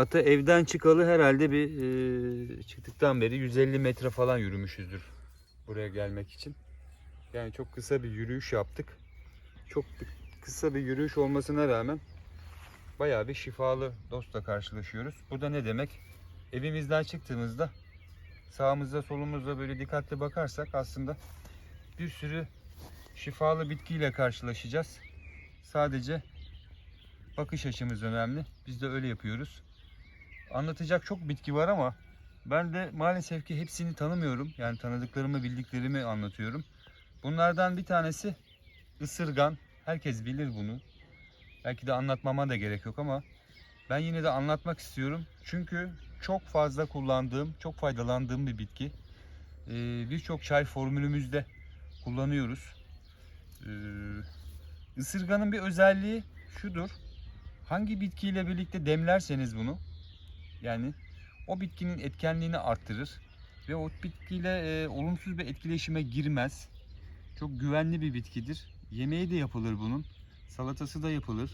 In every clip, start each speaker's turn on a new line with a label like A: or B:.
A: Ata evden çıkalı herhalde bir e, çıktıktan beri 150 metre falan yürümüşüzdür buraya gelmek için. Yani çok kısa bir yürüyüş yaptık. Çok kısa bir yürüyüş olmasına rağmen bayağı bir şifalı dostla karşılaşıyoruz. Bu da ne demek? Evimizden çıktığımızda sağımızda solumuzda böyle dikkatli bakarsak aslında bir sürü şifalı bitkiyle karşılaşacağız. Sadece bakış açımız önemli. Biz de öyle yapıyoruz. Anlatacak çok bitki var ama ben de maalesef ki hepsini tanımıyorum. Yani tanıdıklarımı, bildiklerimi anlatıyorum. Bunlardan bir tanesi ısırgan. Herkes bilir bunu. Belki de anlatmama da gerek yok ama ben yine de anlatmak istiyorum. Çünkü çok fazla kullandığım, çok faydalandığım bir bitki. Ee, Birçok çay formülümüzde kullanıyoruz. Ee, ısırganın bir özelliği şudur. Hangi bitkiyle birlikte demlerseniz bunu yani o bitkinin etkenliğini arttırır ve o bitkiyle e, olumsuz bir etkileşime girmez. Çok güvenli bir bitkidir. Yemeği de yapılır bunun. Salatası da yapılır.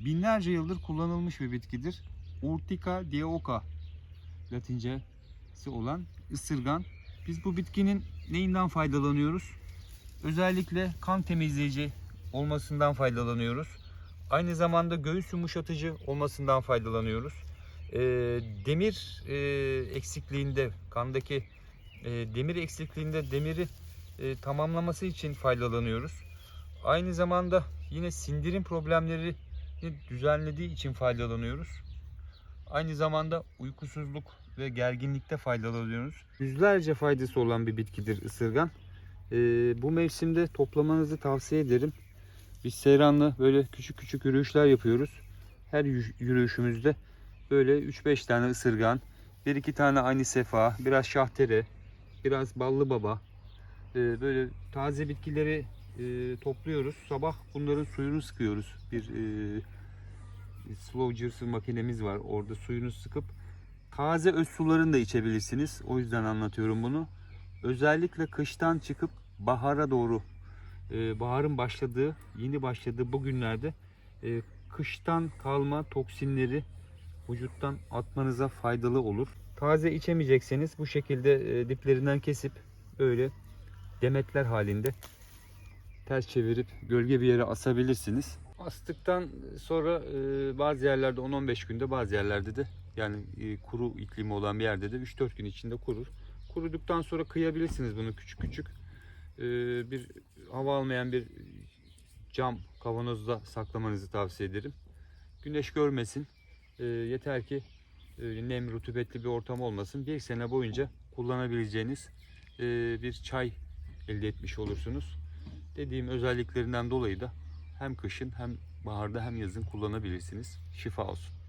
A: Binlerce yıldır kullanılmış bir bitkidir. Urtica dioica latincesi olan ısırgan. Biz bu bitkinin neyinden faydalanıyoruz? Özellikle kan temizleyici olmasından faydalanıyoruz. Aynı zamanda göğüs yumuşatıcı olmasından faydalanıyoruz. Ee, demir e, eksikliğinde, kandaki e, demir eksikliğinde demiri e, tamamlaması için faydalanıyoruz. Aynı zamanda yine sindirim problemlerini düzenlediği için faydalanıyoruz. Aynı zamanda uykusuzluk ve gerginlikte faydalanıyoruz. Yüzlerce faydası olan bir bitkidir ısırgan. Ee, bu mevsimde toplamanızı tavsiye ederim. Biz Seyran'la böyle küçük küçük yürüyüşler yapıyoruz. Her yü- yürüyüşümüzde böyle 3-5 tane ısırgan, 1-2 tane aynı sefa, biraz şahtere, biraz ballı baba. Ee, böyle taze bitkileri e, topluyoruz. Sabah bunların suyunu sıkıyoruz. Bir e, slow juicer makinemiz var. Orada suyunu sıkıp taze öz sularını da içebilirsiniz. O yüzden anlatıyorum bunu. Özellikle kıştan çıkıp bahara doğru e, baharın başladığı, yeni başladığı bu günlerde kıştan kalma toksinleri vücuttan atmanıza faydalı olur. Taze içemeyecekseniz bu şekilde e, diplerinden kesip böyle demetler halinde ters çevirip gölge bir yere asabilirsiniz. Astıktan sonra e, bazı yerlerde 10-15 günde bazı yerlerde de yani e, kuru iklimi olan bir yerde de 3-4 gün içinde kurur. Kuruduktan sonra kıyabilirsiniz bunu küçük küçük. Bir hava almayan bir cam kavanozda saklamanızı tavsiye ederim. Güneş görmesin. E, yeter ki e, nem rutubetli bir ortam olmasın. Bir sene boyunca kullanabileceğiniz e, bir çay elde etmiş olursunuz. Dediğim özelliklerinden dolayı da hem kışın hem baharda hem yazın kullanabilirsiniz. Şifa olsun.